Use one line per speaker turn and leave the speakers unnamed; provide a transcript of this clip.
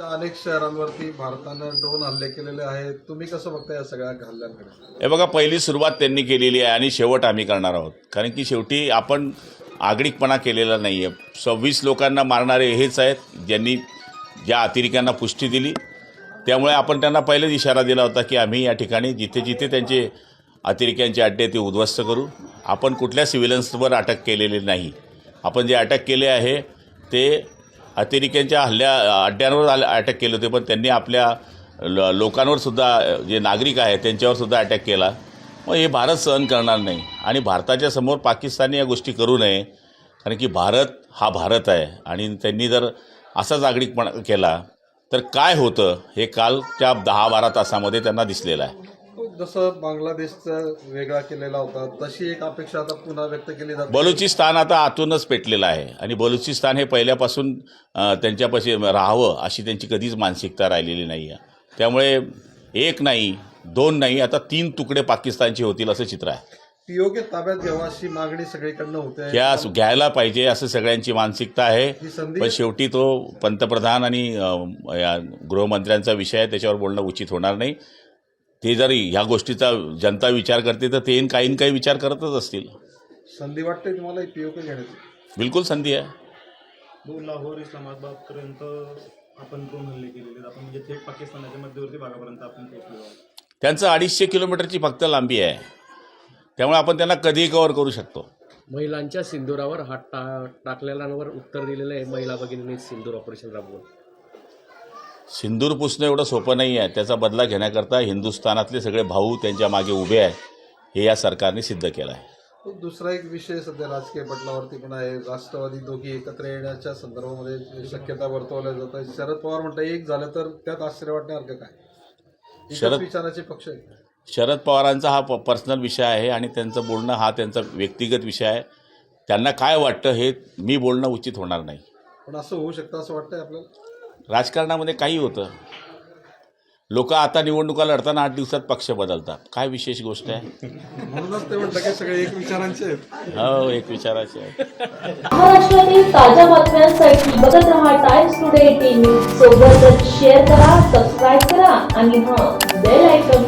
अनेक शहरांवरती भारतानं ड्रोन हल्ले केलेले आहेत. तुम्ही कसं बघता या सगळ्या हल्ल्यांकडे?
हे बघा पहिली सुरुवात त्यांनी केलेली आहे आणि शेवट आम्ही करणार आहोत. कारण की शेवटी आपण आगळिकपणा केलेला नाही आहे सव्वीस लोकांना मारणारे हेच आहेत ज्यांनी ज्या अतिरेक्यांना पुष्टी दिली. त्यामुळे आपण त्यांना पहिलेच इशारा दिला होता की आम्ही या ठिकाणी जिथे जिथे त्यांचे अतिरेक्यांचे अड्डे ते उद्ध्वस्त करू. आपण कुठल्या सिव्हिलन्सवर अटक केलेली नाही. आपण जे अटक केले आहे ते अतिरेक्यांच्या हल्ल्या अड्ड्यांवर आल- अटॅक केले होते पण त्यांनी आपल्या ल लोकांवर सुद्धा जे नागरिक आहेत त्यांच्यावर सुद्धा अटॅक केला. मग हे भारत सहन करणार नाही. आणि भारताच्या समोर पाकिस्तानने या गोष्टी करू नये कारण की भारत हा भारत आहे. आणि त्यांनी जर असाच आगळिकपणा केला तर काय होतं हे कालच्या दहा बारा तासामध्ये त्यांना दिसलेलं आहे.
जसं बांगलादेशचा वेगळा केलेला होता तशी एक अपेक्षा आता पुन्हा व्यक्त केली जाते.
बलुचिस्तान आता आतूनच पेटलेलं आहे. आणि बलुचिस्तान हे पहिल्यापासून त्यांच्यापाशी राहावं अशी त्यांची कधीच मानसिकता राहिलेली नाही आहे त्यामुळे एक नाही दोन नाही आता तीन तुकडे पाकिस्तानचे होतील असं चित्र आहे.
पीओके ताब्यात घ्यावा अशी मागणी सगळीकडनं होते.
त्या घ्यायला पाहिजे असं सगळ्यांची मानसिकता आहे. पण शेवटी तो पंतप्रधान आणि गृहमंत्र्यांचा विषय आहे त्याच्यावर बोलणं उचित होणार नाही. ते जर ह्या गोष्टीचा जनता विचार करते तर ते काही न काही विचार करतच असतील.
संधी वाटते तुम्हाला पीओके घेण्याची?
बिलकुल संधी आहे.
तो लाहोर इस्लामाबादपर्यंत आपण ड्रोन हल्ले केलेले. आपण म्हणजे थेट पाकिस्तानाच्या मध्यवर्ती भागापर्यंत आपण पोहोचलो. आहोत
त्यांचं अडीचशे किलोमीटरची फक्त लांबी आहे. त्यामुळे आपण त्यांना कधीही कव्हर करू शकतो.
महिलांच्या सिंदुरावर हात टा टाकलेल्यांवर उत्तर दिलेलं आहे महिला भगिनींनी सिंदूर ऑपरेशन राबवून.
सिंदूर पुसणं एवढं सोपं नाही आहे. त्याचा बदला घेण्याकरता हिंदुस्थानातले सगळे भाऊ त्यांच्या मागे उभे आहेत. हे या सरकारने सिद्ध केलं आहे.
दुसरा एक विषय सध्या राजकीय पटलावरती पण आहे. राष्ट्रवादी दोघी एकत्र येण्याच्या संदर्भामध्ये शक्यता वर्तवल्या जात आहे शरद पवार म्हणतात एक झालं तर त्यात आश्चर्य वाटण्यासारखं काय?
शरद-
विचाराचे पक्ष आहे
शरद पवारांचा हा पर्सनल विषय आहे आणि त्यांचं बोलणं हा त्यांचा व्यक्तिगत विषय आहे. त्यांना काय वाटतं हे मी बोलणं उचित होणार नाही.
पण असं होऊ शकतं असं वाटतंय आपल्याला?
राजकारणामध्ये काही होतं. लोक आता निवडणुका लढताना आठ दिवसात पक्ष बदलतात. काय विशेष गोष्ट आहे?
म्हणूनच ते म्हणतात की सगळे एक विचारांचे आहेत.
हो एक विचाराचे आहे
महाराष्ट्रातील ताज्या बातम्यांसाठी बघत रहा टाइम्स टुडे टीव्ही सोबतच शेअर करा सबस्क्राईब करा आणि हां बेल आयकॉन